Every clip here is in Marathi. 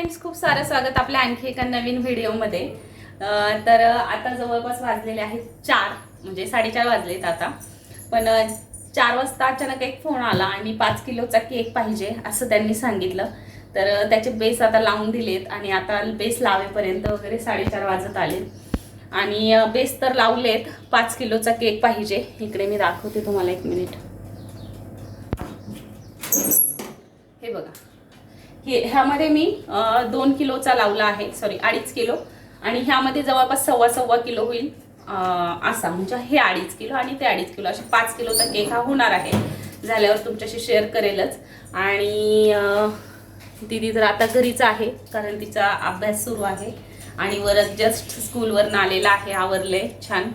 फ्रेंड्स खूप सारं स्वागत आपल्या आणखी एका नवीन व्हिडिओमध्ये. तर आता जवळपास वाजलेले आहेत चार म्हणजे साडेचार वाजलेत आता. पण चार वाजता अचानक एक फोन आला आणि पाच किलोचा केक पाहिजे असं त्यांनी सांगितलं. तर त्याचे बेस आता लावून दिलेत आणि आता बेस लावेपर्यंत वगैरे साडेचार वाजत आले आणि बेस तर लावलेत पाच किलोचा केक पाहिजे. इकडे मी दाखवते तुम्हाला एक मिनिट. हे बघा. हे ह्यामध्ये मी दोन किलोचा लावला आहे. सॉरी अडीच किलो. आणि ह्यामध्ये जवळपास सव्वा सव्वा किलो होईल असा. म्हणजे हे अडीच किलो आणि ते अडीच किलो. असे पाच किलोचा केक हा होणार आहे. झाल्यावर तुमच्याशी शेअर करेलच. आणि दिदी दीदी तर आता घरीच आहे कारण तिचा अभ्यास सुरू आहे. आणि वरच जस्ट स्कूलवरनं आलेला आहे आवरले. छान.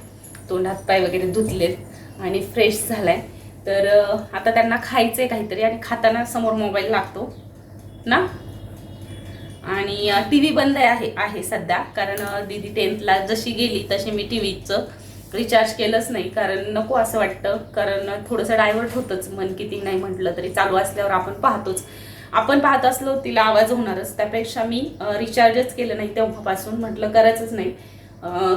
तोंडात पाय वगैरे धुतलेत. आणि फ्रेश झालाय. तर आता त्यांना खायचं आहे काहीतरी. आणि खाताना समोर मोबाईल लागतो. ना? आणि टी व्ही बंद आहे आहे सध्या. कारण दीदी टेन्थला जशी गेली तशी मी टी व्हीचं रिचार्ज केलंच नाही. कारण नको असं वाटतं. कारण थोडंसं डायव्हर्ट होतंच. मन किती नाही म्हटलं तरी चालू असल्यावर आपण पाहतोच. आपण पाहत असलो तिला आवाज होणारच. त्यापेक्षा मी रिचार्जच केलं नाही तेव्हापासून. म्हटलं करायचंच नाही.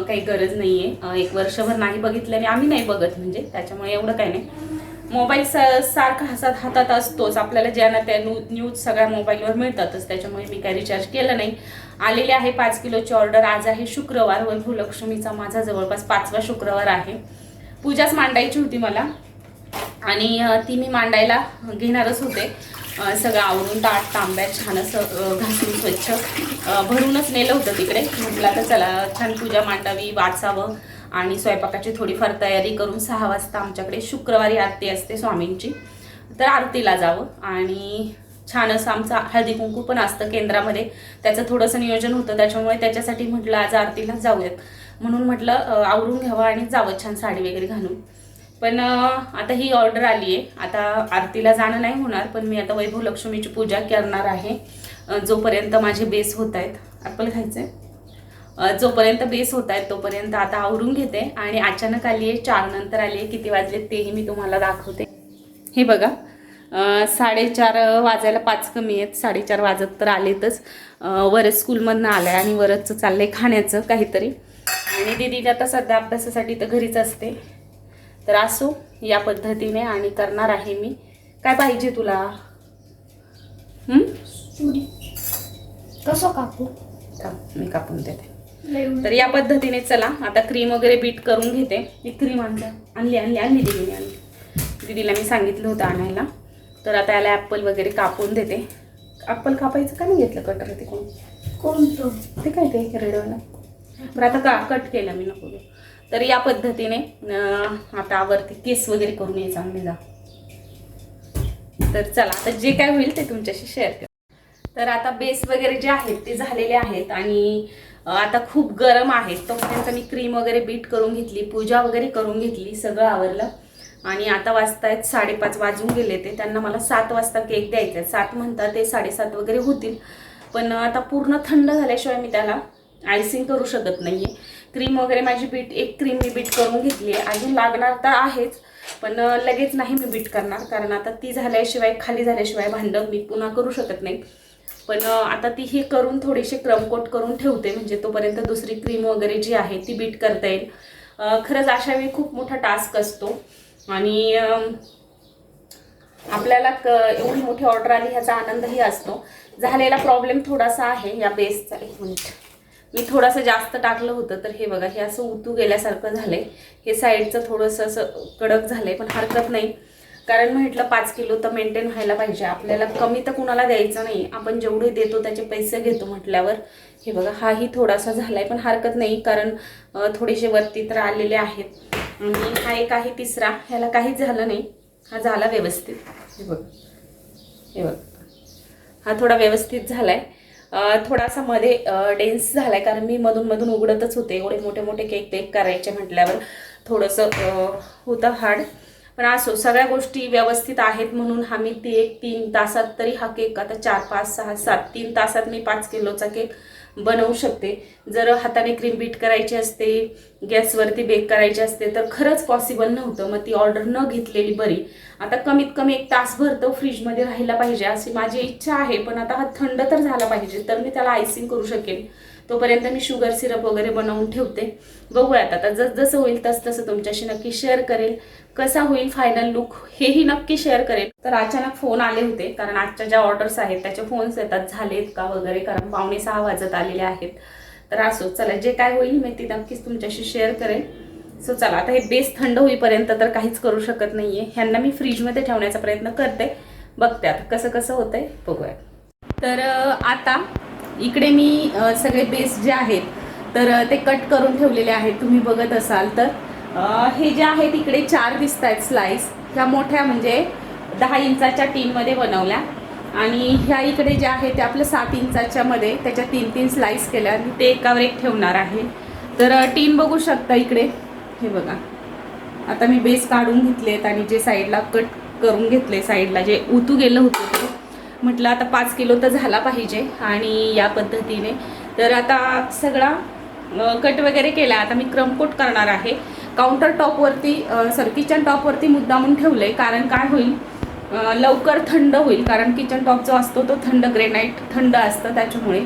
काही गरज नाही आहे एक वर्षभर नाही बघितलं आणि आम्ही नाही बघत म्हणजे. त्याच्यामुळे एवढं काही नाही. मोबाईल सा- सारखा हातात हातात असतोच. आपल्याला ज्या ना त्या न्यू- न्यूज सगळ्या मोबाईलवर मिळतातच. त्याच्यामुळे मी काही रिचार्ज केलं नाही. आलेली आहे पाच किलोची ऑर्डर आज आहे शुक्रवार. वैभवलक्ष्मीचा माझा जवळपास पाचवा शुक्रवार आहे. पूजाच मांडायची होती मला. आणि ती मी मांडायला घेणारच होते. सगळं आवरून ताट तांब्या छान असं घासून स्वच्छ भरूनच नेलं होतं तिकडे. म्हटलं तर चला छान पूजा मांडावी वाचावं. आणि स्वयंपाकाची थोडीफार तयारी करून सहा वाजता आमच्याकडे शुक्रवारी आरती असते स्वामींची. तर आरतीला जावं आणि छान असं आमचं हळदी कुंकू पण असतं केंद्रामध्ये. त्याचं थोडंसं नियोजन होतं त्याच्यामुळे त्याच्यासाठी म्हटलं आज आरतीला जाऊयात. म्हणून म्हटलं आवरून घ्यावं आणि जावं छान साडी वगैरे घालून. पण आता ही ऑर्डर आली आहे आता आरतीला जाणं नाही होणार पण मी आता वैभव लक्ष्मीची पूजा करणार आहे. जोपर्यंत माझे बेस होत आहेत ॲपल खायचं आहे जोपर्यंत बेस होत आहेत तोपर्यंत आता आवरून घेते आणि अचानक आली आहे चार नंतर आली आहे किती वाजले तेही मी तुम्हाला दाखवते. हे बघा साडेचार वाजायला पाच कमी आहेत साडेचार वाजत तर आलेतच. वरच स्कूलमधनं आलं आहे आणि वरच चाललं आहे खाण्याचं काहीतरी. आणि दिदी आता सध्या अभ्यासासाठी तर घरीच असते. तर असो या पद्धतीने आणि करणार आहे मी. काय पाहिजे तुला? कसं कापू? मी कापून देते. तर या पद्धतीने चला आता क्रीम वगैरे बीट करून घेते. ही क्रीम आणल्या आणली आणली आणली दिदीने आणली. दिदीला मी सांगितलं होतं आणायला. तर आता याला ॲपल वगैरे कापून देते. ॲपल कापायचं का नाही घेतलं कटर ते कोण? कोणतं? ते काय ते रेडवाला बरं आता का कट केलं मी नको. तर या पद्धतीने आता वरती केस वगैरे करून यायचं आम्ही जा. तर चला आता जे काय होईल ते तुमच्याशी शेअर कर. तर आता बेस वगैरे जे आहेत ते झालेले आहेत. आणि आता खूप गरम आहे. तोपर्यंत मी क्रीम वगैरे बीट करून घेतली पूजा वगैरे करून घेतली सगळं आवरलं. आणि आता वाजतायत साडेपाच वाजून गेले ते. त्यांना मला सात वाजता केक द्यायचा आहे सात म्हणतात ते साडेसात वगैरे होतील. पण आता पूर्ण थंड झाल्याशिवाय मी त्याला आयसिंग करू शकत नाही आहे क्रीम वगैरे माझी बीट एक क्रीम मी बीट करून घेतली आहे. अजून लागणार तर आहेच पण लगेच नाही मी बीट करणार. कारण आता ती झाल्याशिवाय खाली झाल्याशिवाय भांडं मी पुन्हा करू शकत नाही. पण आता ती हे करून थोडीशी क्रमकोट करून ठेवते. म्हणजे तोपर्यंत दुसरी क्रीम वगैरे जी आहे ती बीट करता येईल. खरंच अशा वेळी खूप मोठा टास्क असतो. आणि आपल्याला क एवढी मोठी ऑर्डर आली ह्याचा आनंदही असतो. झालेला प्रॉब्लेम थोडासा आहे या बेसचा एक मिनिट मी थोडंसं जास्त टाकलं होतं तर हे बघा हे असं उतू गेल्यासारखं झालंय. हे साईडचं थोडंसं असं कडक झालंय पण हरकत नाही. कारण म्हटलं पाच किलो तर मेंटेन व्हायला पाहिजे. आपल्याला कमी तर कुणाला द्यायचं नाही. आपण जेवढे देतो त्याचे पैसे घेतो म्हटल्यावर. हे बघा हाही थोडासा झालाय पण हरकत नाही कारण थोडेसे वरती तर आलेले आहेत. आणि हा एक आहे तिसरा. ह्याला काहीच झालं नाही. हा झाला व्यवस्थित. हे बघ. हे बघ. हा थोडा व्यवस्थित झालाय. आहे थोडासा मध्ये डेन्स झालाय कारण मी मधून मधून उघडतच होते. एवढे मोठे मोठे केक बेक करायचे म्हटल्यावर. थोडंसं होतं हार्ड पण असो सगळ्या गोष्टी व्यवस्थित आहेत म्हणून हा मी ती एक तीन तासात तरी हा केक आता चार पाच सहा सात तीन तासात मी पाच किलोचा केक बनवू शकते. जर हाताने क्रीम बीट करायची असते गॅसवरती बेक करायची असते तर खरंच पॉसिबल नव्हतं. मग ती ऑर्डर न घेतलेली बरी. आता कमीत कमी एक तासभर तो फ्रीजमध्ये राहिला पाहिजे अशी माझी इच्छा आहे पण आता हा थंड तर झाला पाहिजे तर मी त्याला आयसिंग करू शकेन. तोपर्यंत मी शुगर सिरप वगैरे बनवून ठेवते. बघूयात आता जस जसं होईल तस तसं तुमच्याशी नक्की शेअर करेल. कसा होईल फायनल लुक हेही नक्की शेअर करेल. तर अचानक फोन आले होते कारण आजच्या ज्या ऑर्डर्स आहेत त्याचे फोन्स येतात झालेत का वगैरे कारण पावणे सहा वाजत आलेले आहेत. तर असो चला जे काय होईल मी ती नक्कीच तुमच्याशी शेअर करेन. सो चला आता हे बेस थंड होईपर्यंत तर काहीच करू शकत नाहीये. ह्यांना मी फ्रीजमध्ये ठेवण्याचा प्रयत्न करते. बघते आता कसं कसं होतंय. बघूया. तर आता इकडे मी सगळे बेस जे आहेत तर ते कट करून ठेवलेले आहेत. तुम्ही बघत असाल तर. हे जे आहेत इकडे चार दिसत आहेत स्लाईस ह्या मोठ्या म्हणजे दहा इंचाच्या टीनमध्ये बनवल्या. आणि ह्या इकडे जे आहे ते आपलं सात इंचाच्या मध्ये त्याच्या तीन तीन स्लाईस केल्या आणि ते एकावर एक ठेवणार आहे. तर टीन बघू शकता इकडे. हे बघा. आता मी बेस काढून घेतलेत आणि जे साईडला कट करून घेतले साईडला जे उतू गेलं होतं ते. म्हटलं आता पाच किलो तर झाला पाहिजे आणि या पद्धतीने. तर आता सगळा कट वगैरे केला. आता मी क्रमकोट करणार आहे. काउंटर टॉपवरती सॉरी किचन टॉपवरती मुद्दामून ठेवलं आहे कारण काय होईल? लवकर थंड होईल कारण किचन टॉप जो असतो तो थंड ग्रेनाईट थंड असतं त्याच्यामुळे.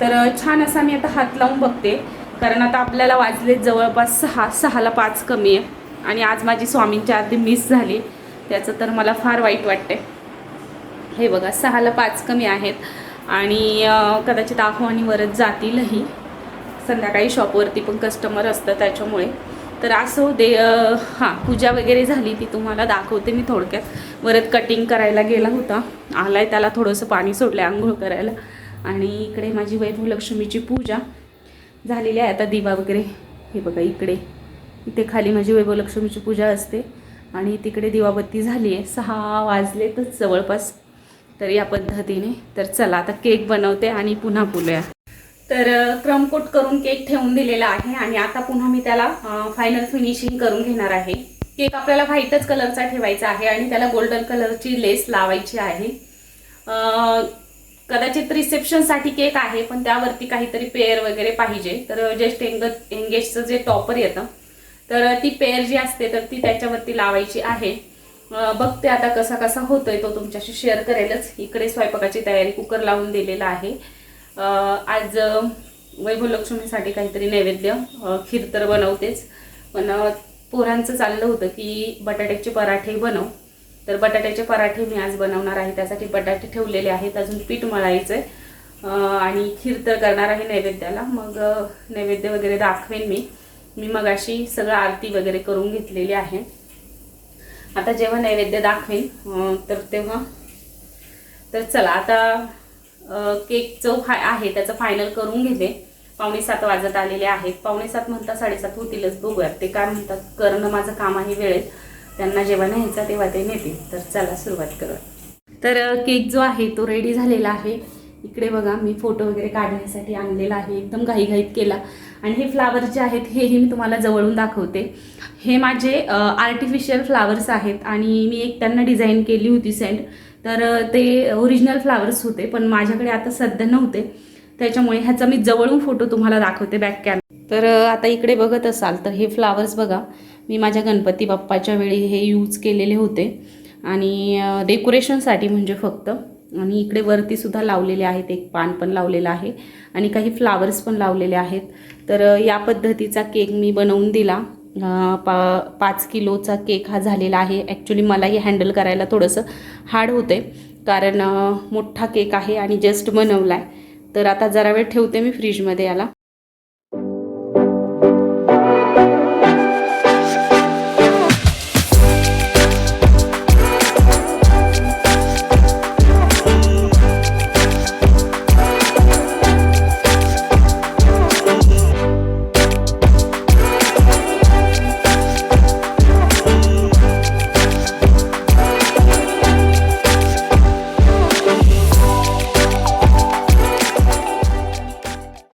तर छान असा मी आता हात लावून बघते कारण आता आपल्याला वाजले जवळपास सहा सहाला पाच कमी आहे. आणि आज माझी स्वामींची आधी मिस झाली. त्याचं तर मला फार वाईट वाटते हे बघा सहाला पाच कमी आहेत. आणि अ, कदाचित आव्हानीवरच जातीलही. संध्याकाळी शॉपवरती पण कस्टमर असतं त्याच्यामुळे. तर असं दे हां पूजा वगैरे झाली ती तुम्हाला दाखवते मी थोडक्यात. वरत कटिंग करायला गेला होता. आलाय त्याला थोडंसं पाणी सोडलं आंघोळ करायला. आणि इकडे माझी वैभवलक्ष्मीची पूजा झालेली आहे. आता दिवा वगैरे हे बघा इकडे. इथे खाली माझी वैभवलक्ष्मीची पूजा असते. आणि तिकडे दिवाबत्ती झाली आहे. सहा वाजलेतच जवळपास तर या पद्धतीने. तर चला आता केक बनवते आणि पुन्हा बोलूया. तर क्रमकोट करून केक ठेवून दिलेला आहे आणि आता पुन्हा मी त्याला फायनल फिनिशिंग करून घेणार आहे. केक आपल्याला व्हाईटच कलरचा ठेवायचा आहे आणि त्याला गोल्डन कलरची लेस लावायची आहे. कदाचित रिसेप्शनसाठी केक आहे पण त्यावरती काहीतरी पेअर वगैरे पाहिजे. तर जस्ट एंग एंगेजचं जे टॉपर येतं तर ती पेअर जी असते तर ती त्याच्यावरती लावायची आहे. बघते आता कसा कसा होतोय तो तुमच्याशी शेअर करेलच. इकडे स्वयंपाकाची तयारी कुकर लावून दिलेला आहे. आज वैभव वैभवलक्ष्मीसाठी काहीतरी नैवेद्य खीर तर बनवतेच. पण पोरांचं चाललं होतं की बटाट्याचे पराठे बनव. तर बटाट्याचे पराठे मी आज बनवणार आहे. त्यासाठी बटाटे ठेवलेले आहेत. अजून पीठ मळायचं आहे आणि खीर तर करणार आहे नैवेद्याला. मग नैवेद्य वगैरे दाखवेन मी. मी मगाशी सगळं आरती वगैरे करून घेतलेली आहे. आता जेव्हा नैवेद्य दाखवेन तर तेव्हा तर चला आता केक जो फाय आहे त्याचं फायनल करून घेते. पावणे सात वाजत आलेले आहेत. पावणे सात म्हणता साडेसात होतीलच. बघूयात. ते काय म्हणतात? करणं माझं काम आहे वेळेत. त्यांना जेव्हा न्यायचा तेव्हा ते नेते तर चला सुरुवात करूया. तर केक जो आहे तो रेडी झालेला आहे. इकडे बघा मी फोटो वगैरे काढण्यासाठी आणलेला आहे. एकदम घाईघाईत केला. आणि हे फ्लावर जे आहेत हेही मी तुम्हाला जवळून दाखवते. हे माझे आर्टिफिशियल फ्लावर्स आहेत. आणि मी एक त्यांना डिझाईन केली होती सेंड तर ते ओरिजिनल फ्लावर्स होते पण माझ्याकडे आता सध्या नव्हते. त्याच्यामुळे ह्याचा मी जवळून फोटो तुम्हाला दाखवते बॅक कॅम तर आता इकडे बघत असाल तर हे फ्लावर्स बघा. मी माझ्या गणपती बाप्पाच्या वेळी हे यूज केलेले होते. आणि डेकोरेशनसाठी म्हणजे फक्त. आणि इकडे वरती सुद्धा लावलेले आहेत एक पान पण लावलेलं आहे. आणि काही फ्लावर्स पण लावलेले आहेत. तर या पद्धतीचा केक मी बनवून दिला. पा पाच किलोचा केक हा झालेला आहे. ॲक्च्युली मलाही हँडल करायला थोडंसं हार्ड होते कारण मोठा केक आहे आणि जस्ट बनवला आहे तर आता जरा वेळ ठेवते मी फ्रीजमध्ये याला.